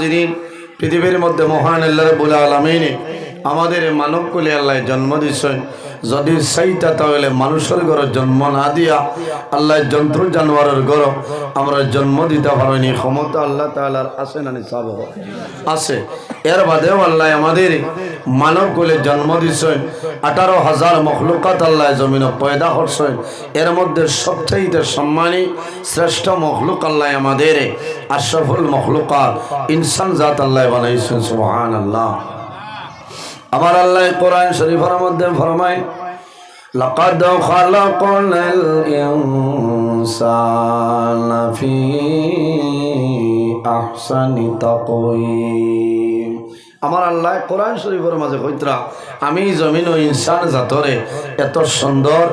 হাজিরিন পৃথিবীর মধ্যে মহান আল্লাহ বলে আলমিনে আমাদের মানব কুলে আল্লাহ জন্ম দিচ্ছেন যদি সেইটা তাহলে মানুষের ঘরে জন্ম না দিয়া আল্লাহ জন্তু জানোয়ারের ঘর, আমরা জন্ম দিতে পারিনি ক্ষমতা আল্লাহ তালার আছে না নিসাব আছে। এর বাদেও আল্লাহ আমাদের মানব কুলে জন্ম দিচ্ছেন আঠারো হাজার মখলুকাত আল্লাহ জমিন পয়দা করছেন এর মধ্যে সবচেয়ে সম্মানী শ্রেষ্ঠ মখলুক আল্লাহ আমাদের আশরাফুল মখলুকাত, ইনসান জাত আল্লাহ বানাইছেন সুবহান আল্লাহ আমার আল্লাহ কোরআন শরীফের মধ্যে ফরমায় لقد خلقنا الإنسان في أحسن تقويم আমার আল্লাহ কোরআন শরীফের মাঝে কইতরা আমি জমিন ও ইনসান জাতরে এত সুন্দর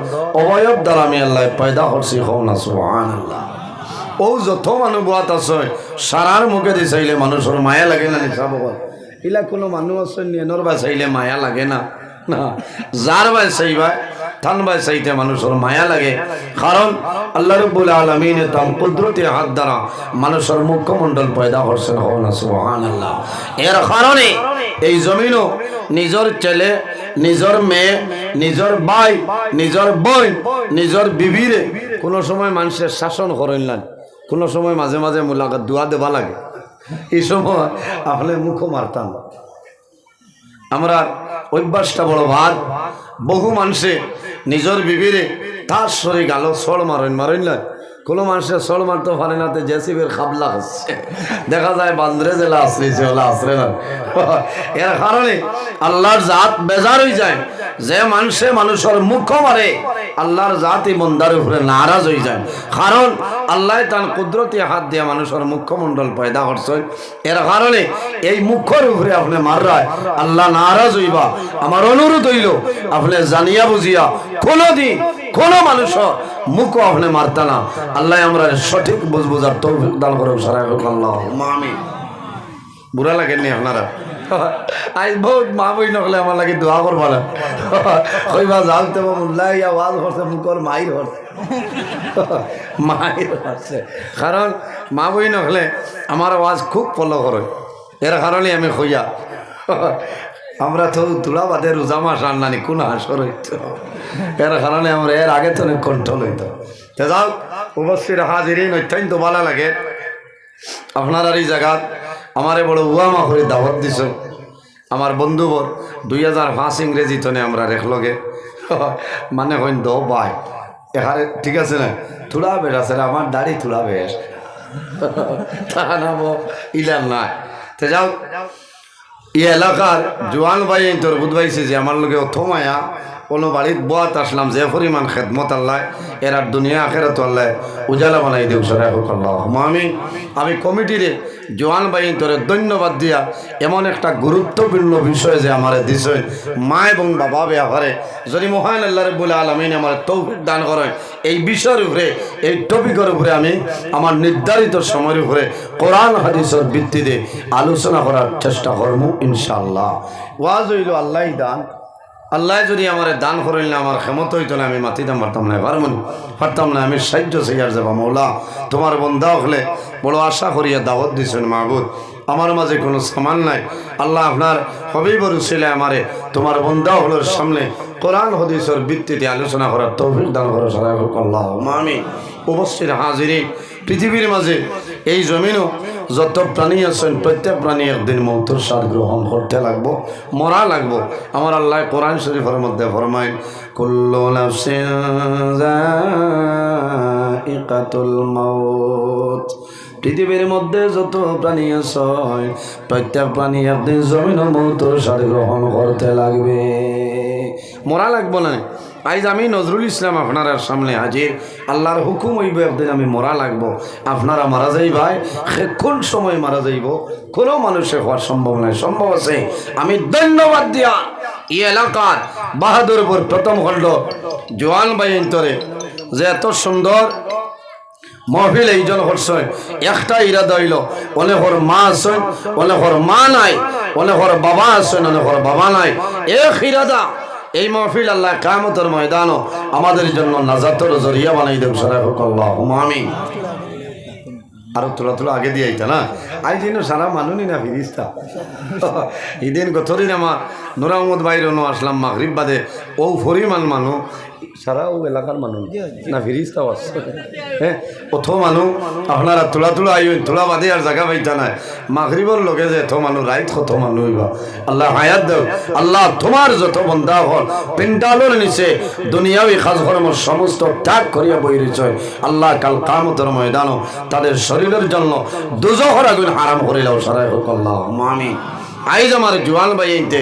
অবয়ব দ্বারা আমি আল্লাহ পয়দা করছি হও না সুবহান আল্লাহ ও যত মানুষ বাত আছে সারার মুখে দি চাইলে মানুষের মায়া লাগে না নিশা বাবা ইলা কোনো মানুষ আছে নিয়নর বা চাইলে মায়া লাগে না। না যার বাই চাইবা থান বাই চাইতে মানুষের মায়া লাগে। কারণ আল্লাহ রব্বুল আলমিনে তার কুদরতি হাত দ্বারা মানুষের মুখ্যমণ্ডল পয়দা করছেন হও না সুবহান আল্লাহ এর কারণে এই জমিনও নিজের ছেলে নিজের মেয়ে নিজের ভাই নিজের বোন নিজের বিবিরে কোনো সময় মানুষের শাসন করেন না। কোনো সময় মাঝে মাঝে মোলাকাত দোয়া দেবা লাগে। এই সময় আপনি মুখ মারতাম। আমরা অভ্যাসটা বড় ভাত বহু মানুষে নিজের বিবিরে তার শরীর গালো সড় মারেন মারেন না। কোনো মানুষের সড় মারতে পারে না তো জেসিবের খাবলা হচ্ছে। দেখা যায় বান্দরে জেলা আশ্রিছে ওলা আশ্রে না। এর কারণে আল্লাহর জাত বেজার হয়ে যায়। যে মানুষে মানুষের মুখ মারে, আল্লাহর জাতি বন্দার উপরে নারাজ হয়ে যায়। কারণ আল্লাহ তার কুদরতি হাত দিয়ে মানুষের মুখ্যমণ্ডল পয়দা করছেন। এর কারণে এই মুখের উপরে আপনি মাররায় আল্লাহ নারাজ হইবা। আমার অনুরোধ হইল, আপনি জানিয়া বুঝিয়া কোনোদিন কোন মানুষ মুখ আপনি মারতা না। আল্লাহ আমরা সঠিক বুঝ বুঝার তৌফিক দান করে সারা মামি বুড়া লাগেননি আপনারা? আজ বহুত মা বই নকলে আমার লাগে দোয়া করবা না। কইবা যাও তো মুল্লাই আওয়াজ করছে মুখর মাইর করছে। মাইর করছে। কারণ মা বই নকলে আমার আওয়াজ খুব ফলো করে। এর কারণে আমি কইয়া আমরা তো তুলা বাদে রোজা মাস আন্নানি কোন হাসর হইতো? এর কারণে আমরা এর আগে তো অনেক কন্ট্রোল হইতো। তো যাও অবশ্যই হাজিরিন অত্যন্ত ভালো লাগে। আপনার আর এই জায়গাত আমারে বড় উয়ামা করে দাওয়াত দিছ। আমার বন্ধুবর দুই হাজার পাঁচ ইংরেজি তনে আমরা রেখলগে মানে হইন দো বাই। এখানে ঠিক আছে না? থুড়া বেশ আছে আমার দাড়ি থুড়া বেশ। তা নাম ইলার নাই। তো যাও এই এলাকার জোয়ান ভাই তোর বুধবাইছে যে আমার লোকে অথমায়া কোনো বাড়িত বোয়াত আসলাম যে পরিমাণ খেদমত আল্লাহ, এরা দুনিয়া আখেরাত আল্লাহ উজালা বানাই আল্লাহ আমি আমি কমিটিরে জোয়ান ভাই তোরে ধন্যবাদ দিয়া এমন একটা গুরুত্বপূর্ণ বিষয় যে আমার দিছে, মা এবং বাবা ব্যাপারে। যদি মহান আল্লাহ বলে আলমিন আমার তৌফিক দান করেন, এই বিষয়ের উপরে, এই টপিকের উপরে আমি আমার নির্ধারিত সময়ের উপরে কোরআন, হাদিসের ভিত্তিতে আলোচনা করার চেষ্টা করব ইনশাআল্লাহ। ওয়াজ হইল আল্লাহ দান আল্লাহ যদি আমার দান করিল না, আমার ক্ষমতা হইতো না, আমি মাতিতাম পারতাম না পারমন পারতাম না, আমি সাহায্য সেইয়ার যাবা, মৌলা। তোমার বন্ধা হলে বড় আশা করিয়া দাওয়াত দিছেন মাহবুদ। আমার মাঝে কোনো সামান নাই। আল্লাহ আপনার হবেই বড় ছেলে আমারে তোমার বন্ধা হলোর সামনে কোরআন, হদিসের ভিত্তিতে আলোচনা করার তৌফিক দান করার সারা আল্লাহ আমি অবশ্যই হাজিরি পৃথিবীর মাঝে এই জমিনও যত প্রাণী আছেন, প্রত্যেক প্রাণী একদিন মৌতর সার গ্রহণ করতে লাগবো, মরা লাগবো। আমার আল্লাহ কোরআন শরীফের মধ্যে ফরমায়, কুল্লু নাফসিন যায়িকাতুল মাউত। পৃথিবীর মধ্যে যত প্রাণী আছে, প্রত্যেক প্রাণী একদিন জমিন মৌতর সার গ্রহণ করতে লাগবে। মরা লাগবো না? আজ আমি নজরুল ইসলাম, আপনার সামনে হাজির। আল্লাহর হুকুম হইব একদিন আমি মরা লাগবো। আপনারা মারা যাই ভাই কোন সময় মারা যাইব? কোনো মানুষের হওয়ার সম্ভব নয় সম্ভব আছে। আমি ধন্যবাদ দিয়া এই এলাকার বাহাদুরপুর প্রথম খণ্ড জোয়ান বাইন্তরে যে এত সুন্দর মহফিল এইজন করছেন একটা ইরাদা হইল অনেকর মা আছেন অনেকর মা নাই অনেকর বাবা আছেন অনেকর বাবা নাই। এক ইরাদা এই মহফিল আল্লাহ কামতের ময়দানও আমাদের জন্য নাজাতর জরিয়া বানাই দেব সারা হোক আমি আমিন। আরও তোলা তোলা আগে দিয়ে আইতা না? আই দিন সারা মানুনি না ফিরিস্তা। ইদিন গতদিন আমার নুরাহমদ বাইর বাইরনো আসলাম মাগরিব বাদে। ও ফরিমান মানু সারা ও এলাকার মানুষ না ফিরিস্তাও আছে। হ্যাঁ অথ মানুষ আপনারা তোলা তোলা আই তোলা বাদে আর জায়গা পাইতা নাই। মাগরিবর লগে যে এত মানুষ রাইত কত মানুষ হইবা আল্লাহ হায়াত দেও। আল্লাহ তোমার যত বন্ধা হল পেন্ডালোর নিচে দুনিয়াবি খাস কর্মর সমস্ত ত্যাগ করিয়া বই রয়েছে আল্লাহ কাল কামতর ময়দানও তাদের শরীরের জন্য দুজহর আগুন হারাম করিলাও সারাই হোক আল্লাহ। মামি আইজ আমার জোয়ান এইতে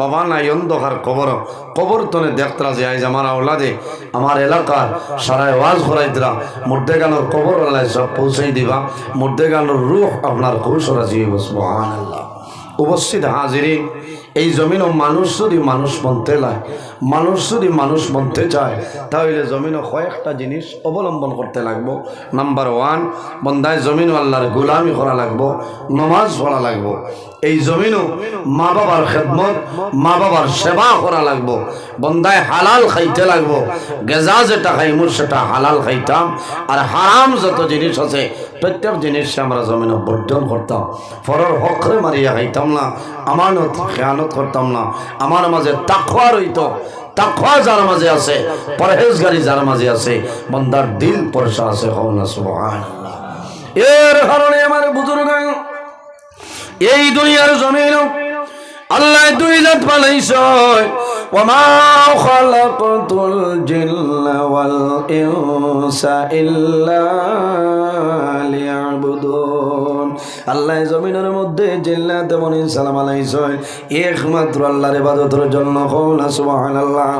বাবা নাই অন্ধকার কবর। কবর তনে দেখতরা যে আইজ আমার আওলাদে আমার এলাকার সারায় ওয়াজ করাইতরা মুর্দে গানোর কবর আল্লাহ সব পৌঁছাই দিবা। মুর্দে গানোর রুহ আপনার কৌশলা জিয়ে বসবো আল্লাহ উপস্থিত হাজিরিন, এই জমিনও মানুষ যদি মানুষ বনতে লায়, মানুষ যদি মানুষ বনতে চায়, তাহলে জমিনও কয়েকটা জিনিস অবলম্বন করতে লাগবো। নাম্বার ওয়ান বন্দায় জমিন আল্লাহর গোলামি করা লাগবো, নমাজ পড়া লাগবো। এই জমিনও মা বাবার খেদমত, মা বাবার সেবা করা লাগবো। বন্দায় হালাল খাইতে লাগবো। গেজা যেটা খাইমুর, সেটা হালাল খাইতাম। আর হারাম যত জিনিস আছে, প্রত্যেক জিনিস আমরা জমিনে বর্জন করতাম। ফরর হকরে মারিয়া খাইতাম না, আমানত, খেয়ানত করতাম না। আমার মাঝে তাকওয়া রইত। তাকওয়া যার মাঝে আছে, পরহেজগারি যার মাঝে আছে, বন্দার দিল পরশা আছে হও না সুবহানাল্লাহ। এর কারণে আমার বুজুর্গ এই দুনিয়ার জমিন আল্লাহ দুই জাত বানাইছে وما خلقت الجن والإنس إلا ليعبدون আল্লাহ জমিনের মধ্যে জিল্লা তেমন সালাম আলাইছে একমাত্র আল্লাহর ইবাদতের জন্য কোন সুবহানাল্লাহ।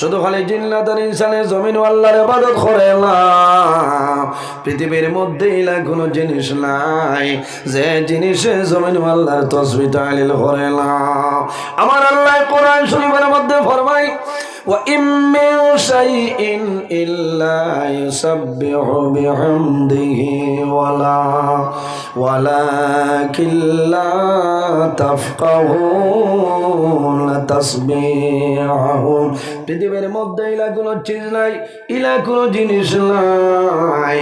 শুধু খালি জিল্লাত আর ইনসানের জমিন আল্লাহর ইবাদত করে পৃথিবীর মধ্যে ইলা কোনো জিনিস নাই। যে জিনিসে জমিন আল্লাহর তসবি তালিল করে আমার আল্লাহ কোরআন শরীফের মধ্যে ফরমাই وإن من شيء إلا يسبح بحمده ولا ولكن لا تفقهون تسبيحهم পৃথিবীর মধ্যে ইলা কোনো চিজ নাই ইলা কোনো জিনিস নাই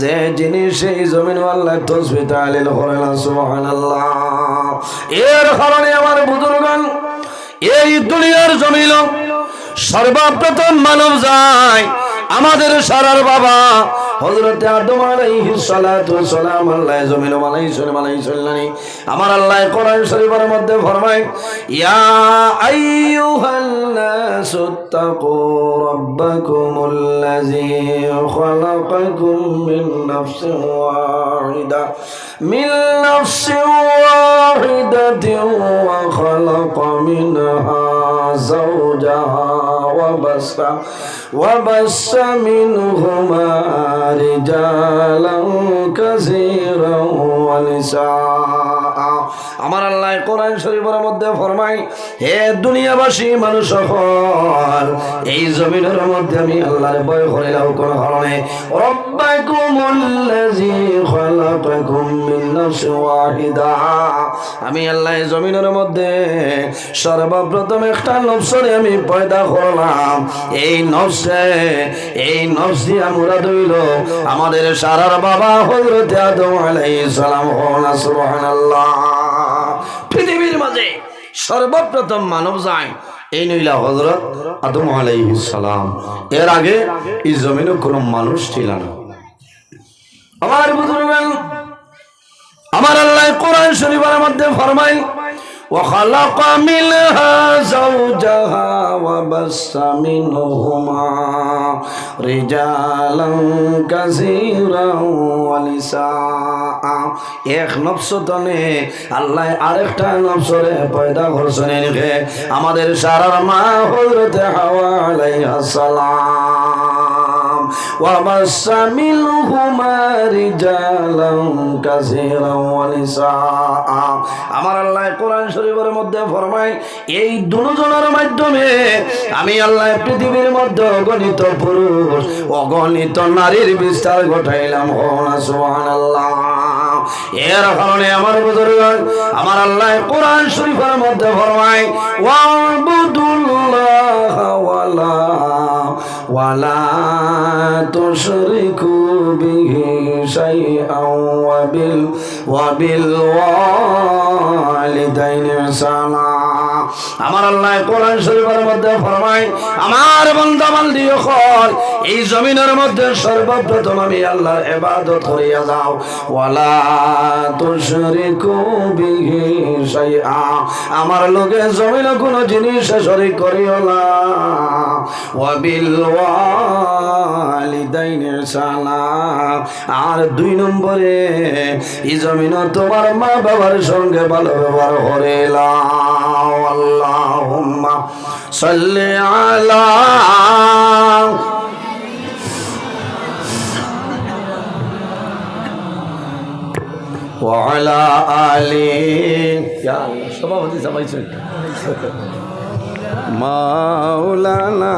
যে জিনিস এই জমিন আল্লাহ তসবি তালিল করে না সুবহানাল্লাহ এর কারণে আমার বুজুর্গান এই দুনিয়ার জমিন সর্বপ্রথম মানব যায়। আমাদের সারার বাবা হযরত আদম আলাইহিস সালাতু সালাম আল্লাহ জমিন বানাইছেন বানাইছেন আমার আল্লাহ কোরআন শরীফের মধ্যে ফরমায়, ইয়া আইয়ুহান নাসু তাকু রাব্বাকুমুল্লাযী খালাকাকুম মিন নাফসিন ওয়াহিদা, মিন নাফসিন ওয়াহিদাতিন ওয়া খালাকা মিনহা। زوجها وبس وبس منهما رجالا كثيرا ونساء আমার আল্লাহ কোরআন শরীফের মধ্যে ফরমাই হে দুনিয়াবাসী মানুষ সকল, এই জমিনের মধ্যে আমি আল্লাহর ভয় করিলাম কোন ওয়াহিদা। আমি আল্লাহ জমিনের মধ্যে সর্বপ্রথম একটা নফসরে আমি পয়দা করলাম। এই নফসে, এই নফস দিয়া মুরাদ হইল আমাদের সারার বাবা হযরত আদম আলাইহিস সালাম হন সুবহানাল্লাহ। পৃথিবীর মাঝে সর্বপ্রথম মানব যায় এই নইলা হজরত আদম সালাম। এর আগে এই জমিনে কোনো মানুষ ছিল না। আমার বুজুর্গান আমার আল্লাহ কোরআন শরীফের মধ্যে ফরমাই وخلق منها زوجها وبث منهما رجالا كثيرا ونساء এক নফস তনে আল্লাহ আরেকটা নফসরে পয়দা করছেন এনেকে আমাদের সারার মা হজরতে হাওয়া আলাইহিস সালাম وبص منهما رجالا كثيرا ونساء আমার আল্লাহ কোরআন শরীফের মধ্যে ফরমায় এই দুজনের মাধ্যমে আমি আল্লাহ পৃথিবীর মধ্যে অগণিত পুরুষ অগণিত নারীর বিস্তার ঘটাইলাম হনা সুবহানাল্লাহ এর কারণে আমার বুজুর্গ আমার আল্লাহ কোরআন শরীফের মধ্যে ফরমায় ওয়াবুদুল্লাহ ওয়ালা ওয়ালা তুশরিকু বিহি শাইআন ওয়া বিল আমার আল্লাহ কোরআন শরীফের মধ্যে ফরমায়, আমার এই জমিনের মধ্যে সর্বপ্রথম আমি আল্লাহর ইবাদত করিয়া যাও। ওয়ালা তুশরিকু আমার লোকে জমিনে কোনো জিনিস শরীক করিও না। আর দুই নম্বরে জমিন তোমার মা বাবার সঙ্গে ভালো ব্যবহার করে লাও আল্লাহুম্মা সাল্লি আলা وعلى آله يا الله সভাপতি সবাইছে মাওলানা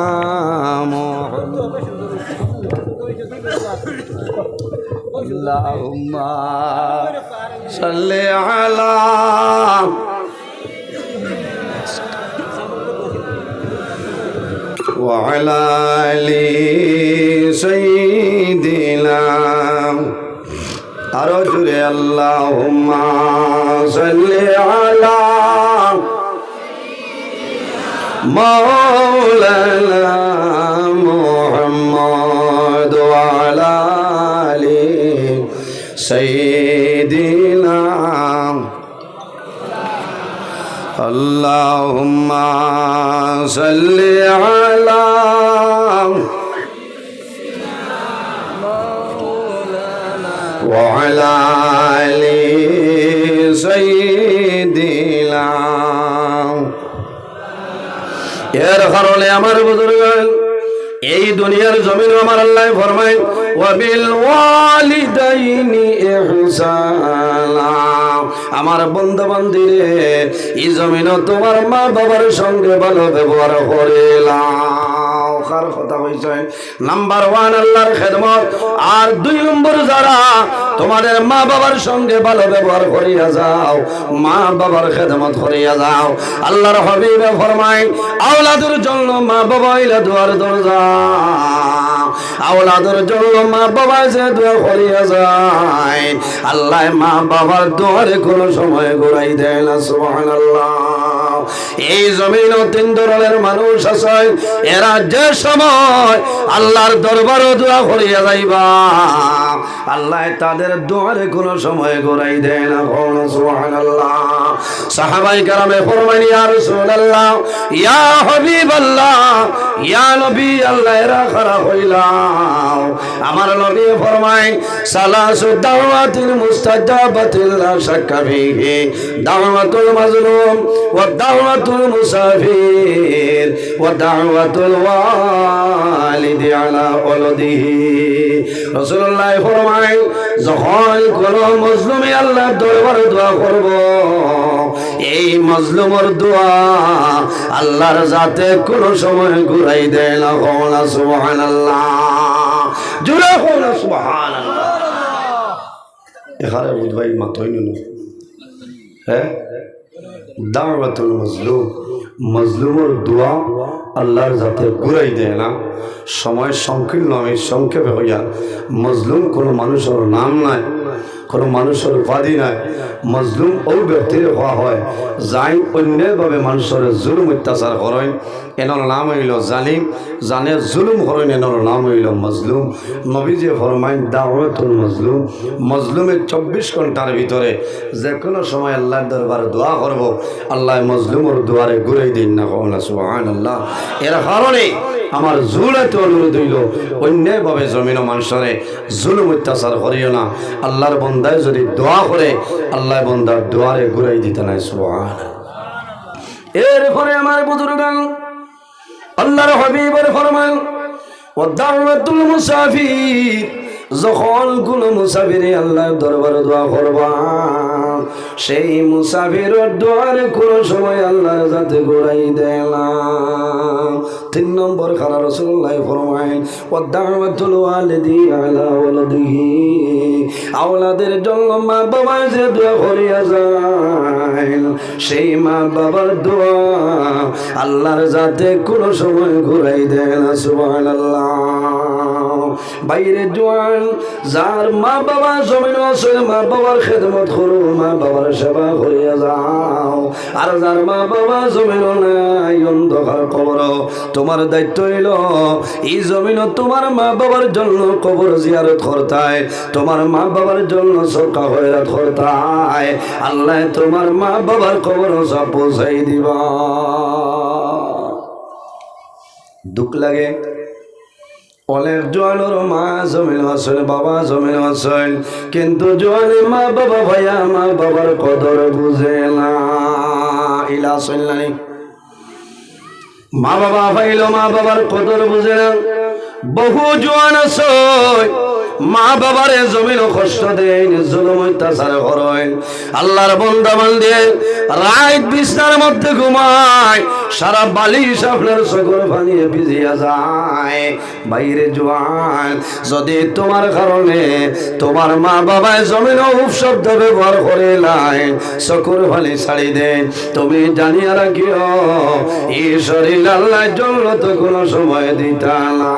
اللهم صل على وعلى آل سيدنا أرجل اللهم صل على مولانا محمد وعلى سيدنا اللهم صل على وعلى آل سيدنا এর কারণে আমার বুজুর্গ এই দুনিয়ার জমিন আমার আল্লাহ ফরমাই ওয়াবিল ওয়ালিদাইনি ইহসানা আমার বন্ধু বান্দিরে এই জমিন তোমার মা বাবার সঙ্গে ভালো ব্যবহার করিলাম। কার কথা হইছে নাম্বার ওয়ান আল্লাহর খেদমত। আর দুই নম্বর, যারা তোমাদের মা বাবার সঙ্গে ভালো ব্যবহার করিয়া যাও মা বাবার খেদমত করিয়া যাও। আল্লাহর হবিবে ফরমাই আওলাদের জন্য মা বাবা ইলা দুয়ার দরজা। আওলাদের জন্য মা বাবা যে দোয়া করিয়া যায়, আল্লাহ মা বাবার দোয়ারে কোনো সময় ঘুরাই দেয় না, সুবহানাল্লাহ। এই জমিন তিন ধরনের মানুষ আছে, এরা যে সময় আল্লাহর দরবারও দোয়া করিয়া যাইবা আল্লাহ তাদের দোয়ারে কোনো সময় ঘুরাই দেয় না। সাহাবাই কারামে ফরমান ইয়া রাসূলুল্লাহ, ইয়া হাবিবাল্লাহ, ইয়া নবী, আল্লাহ এরা খারাপ হইলাম। আমার নবী ফরমায়, সালাসু দাওয়াতিল মুস্তাজাবাতিল লা শাক্কা দাওয়াতুল মাজলুম ওয়া দাওয়াতুল মুসাফির ওয়া দাওয়াতুল ওয়ালিদি আলা ওয়ালাদিহি রাসূলুল্লাহ ফরমায় যখন কোন মুসলিমে আল্লাহর দরবারে দোয়া করব, এই মজলুমর দোয়া আল্লাহর জাতে কোন সময় ঘুরাই দেয় না। কওনা সুবহানাল্লাহ। জুড়ে কওনা সুবহানাল্লাহ। এখানে বুধবাই মাতই নুন হ্যাঁ? দাওয়াতুল মজলুম। মজলুমর দোয়া আল্লাহর যাতে ঘুরাই দেয় না, সময় সংকীর্ণ আমি সংক্ষেপে হইয়া, মজলুম কোনো মানুষের নাম নাই। কোনো মানুষের উপাধি নাই। মজলুম ও ব্যক্তির হওয়া হয়। যাই অন্যভাবে মানুষের জুলুম অত্যাচার করেন এনার নাম হইল জালিম। জানে জুলুম করেন এনার নাম হইল মজলুম। নবীজি ফরমাইন, দাওয়াতুল মজলুম। মজলুমের চব্বিশ ঘণ্টার ভিতরে যে কোনো সময় আল্লাহর দরবারে দোয়া করব। আল্লাহ মজলুমর দুয়ারে ঘুরে দিন না কখনো সুহান আল্লাহ এর কারণে আমার জুলাতে অনুরোধ হইল, অন্যায়ভাবে জমিন মানুষরে জুলুম অত্যাচার করিও না। আল্লাহর বন্দায় যদি দোয়া করে আল্লাহ বন্দার দোয়ারে ঘুরাই দিতে নাই সুহান এরপরে আমার বুজুর্গান, আল্লাহর হাবিবের ফরমান ও দাওয়াতুল মুসাফির, যখন কোন মুসাফিরে আল্লাহ দরবারে দোয়া করবা সেই মুসাফিরের দোয়ারে কোন সময় আল্লাহ যাতে ঘুরাই দিলাম তিন নম্বর খানা রসুল্লাহ ফরমাইন ও দাওয়াতুল ওয়ালিদি আলা ওয়ালাদিহি। আওলাদের জন্য মা বাবা যে দোয়া করিয়া যায়, সেই মা বাবার দোয়া আল্লাহর যাতে কোন সময় ঘুরাই দেয় না, সুবহানাল্লাহ। বাইরে জোয়ান, যার মা বাবা জমিন আছে, মা বাবার খেদমত করো, মা বাবার সেবা করিয়া যাও। আর যার মা বাবা জমিন নাই, অন্ধকার কবর তোমার দায়িত্ব হইল, এই জমিন তোমার মা বাবার জন্য কবর জিয়ারত করতায়। তোমার মা বাবার জন্য সরকা হয়রাত করতায়। আল্লাহ তোমার মা বাবার কবর সব পৌঁছাই দিব। দুঃখ লাগে। অনেক জোয়ানোর মা জমিন আসল বাবা জমিন আসল কিন্তু জোয়ানে মা বাবা ভাইয়া মা বাবার কদর বুঝে না। ইলা আসল নাই মা বাবা ভাইল, মা বাবার কদর বুঝে না। বহু জোয়ান মা বাবারে জমিন কষ্ট দেয় আল্লাহর বন্দা দিয়ে রাত বিছনার মধ্যে ঘুমায় সারা বালিশ আপনার সকল পানিয়ে ভিজিয়া যায়। বাইরে জোয়ান, যদি তোমার কারণে তোমার মা বাবায় জমিন উপ শব্দ ব্যবহার করে লাই চকুর ফালি ছাড়ি দেন তুমি জানিয়া রাখিও শরীর আল্লাহ জন্য তো কোনো সময় দিতা না।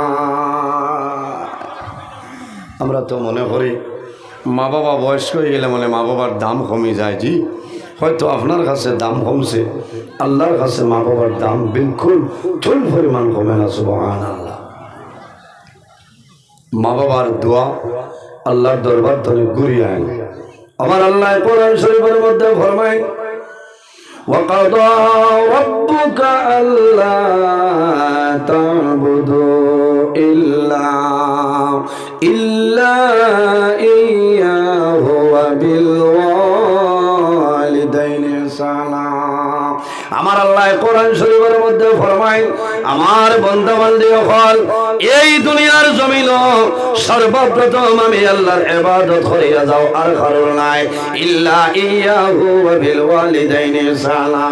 আমরা তো মনে করি, মা বাবা বয়স্ক হয়ে গেলে মানে মা বাবার দাম কমে যায়, জি? হয়তো আপনার কাছে দাম কমছে আল্লাহর কাছে মা বাবার দাম বিলকুল চুল পরিমাণ কমে না সুবহান আল্লাহ মা বাবার দোয়া আল্লাহর দরবার তনে ঘুরিয়ে আইন আমার আল্লাহ কোরআন শরীফের মধ্যে ফরমায় وقضى ربك ألا تعبدوا إلا إلا আল্লাহ কোরআন শরীফের মধ্যে ফরমাই আমার বন্ধু বান্ধব হল এই দুনিয়ার জমিন সর্বপ্রথম আমি আল্লাহর ইবাদত করিয়া যাও, আর কারণ নাই। ইল্লা ইয়াহু ওয়া বিল ওয়ালিদাইন সালা।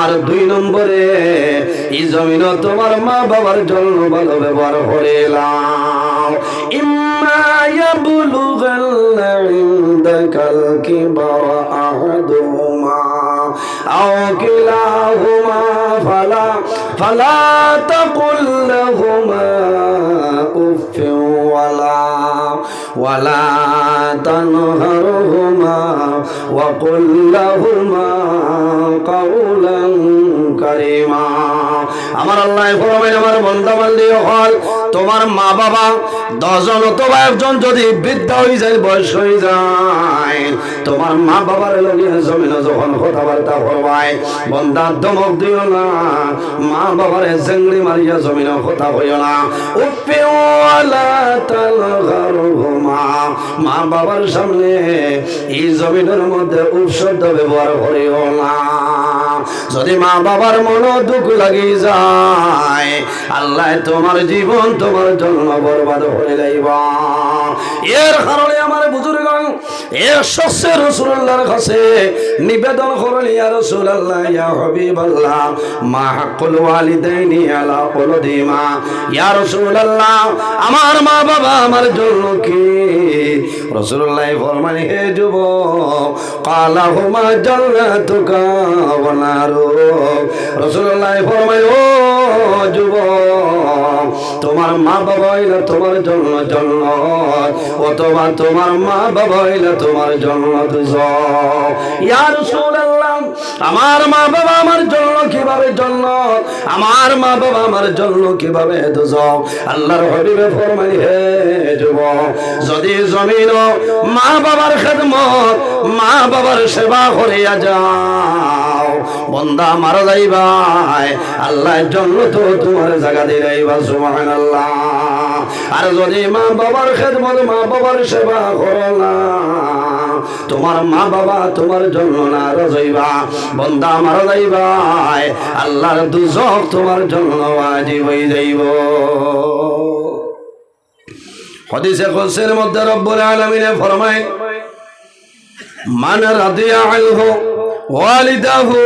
আর দুই নম্বরে, এই জমিন তোমার মা বাবার জন্য ভালো ব্যবহার করিলাম। ইম্মা ইয়াবলুগান্না ইনদাকাল কিবা আহদুমা আও কি فلا فلا تقل لهما أف ولا ولا تنهرهما وقل لهما قولا كريما আমার আল্লাহ ফরমাইন আমার বন্ধা বান্ধি হল তোমার মা বাবা দশজন অথবা একজন যদি বৃদ্ধা হয়ে যায়, বয়স হয়ে যায়, তোমার মা বাবার জমিন যখন কথাবার্তা করবাই বন্ধার ধমক দিও না, মা বাবার জেংড়ি মারিয়া জমিন কথা হইও না। মা বাবার সামনে এই জমিনের মধ্যে উপশব্দ ব্যবহার করিও না। যদি মা বাবার মন দুঃখ লাগি যায়, আল্লাহ তোমার জীবন তোমার জন্য বরবাদ হয়ে যাইব এর কারণে আমার বুজুর্গ এর শস্যে রসুল্লাহর কাছে নিবেদন করল ইয়া রসুল্লাহ ইয়া হবিবাল্লাহ, মা হাক্কুল ওয়ালিদাইনি আলা ওয়ালাদিমা ইয়া রাসূলুল্লাহ, আমার মা বাবা আমার জন্য কি? রাসূলুল্লাহ ফরমান, হে যুবক, কালা হুমা রাসূলুল্লাহ ফরমান ও তোমার মা বাবা হইলে তোমার জন্য জন্নত অথবা তোমার মা বাবা হইলে তোমার জন্নত ইয়া রাসূলুল্লাহ, আমার মা বাবা আমার জন্য কীভাবে জন্নত আমার মা বাবা আমার জন্য কীভাবে দুজক আল্লাহর হবিবে ফরমাই হে যুব যদি জমিন মা বাবার খেদমত, মা বাবার সেবা করিয়া যাও বন্দা মারা যাইবাই। আল্লাহর জন্য তো তোমার জায়গা দিলাইবা সুবহানাল্লাহ। আর যদি মা বাবার খেদমত, মা বাবার সেবা করো না, তোমার মা বাবা তোমার জন্য না রজইবা বন্দা মারা যাইবাই। আল্লাহর দুজক তোমার জন্য ওয়াজিব হয়ে যাইব। হদিসে খুলসের মধ্যে রব্বুল আলামিনে ফরমায়, মান রাদিয়া আনহু ওয়ালিদাহু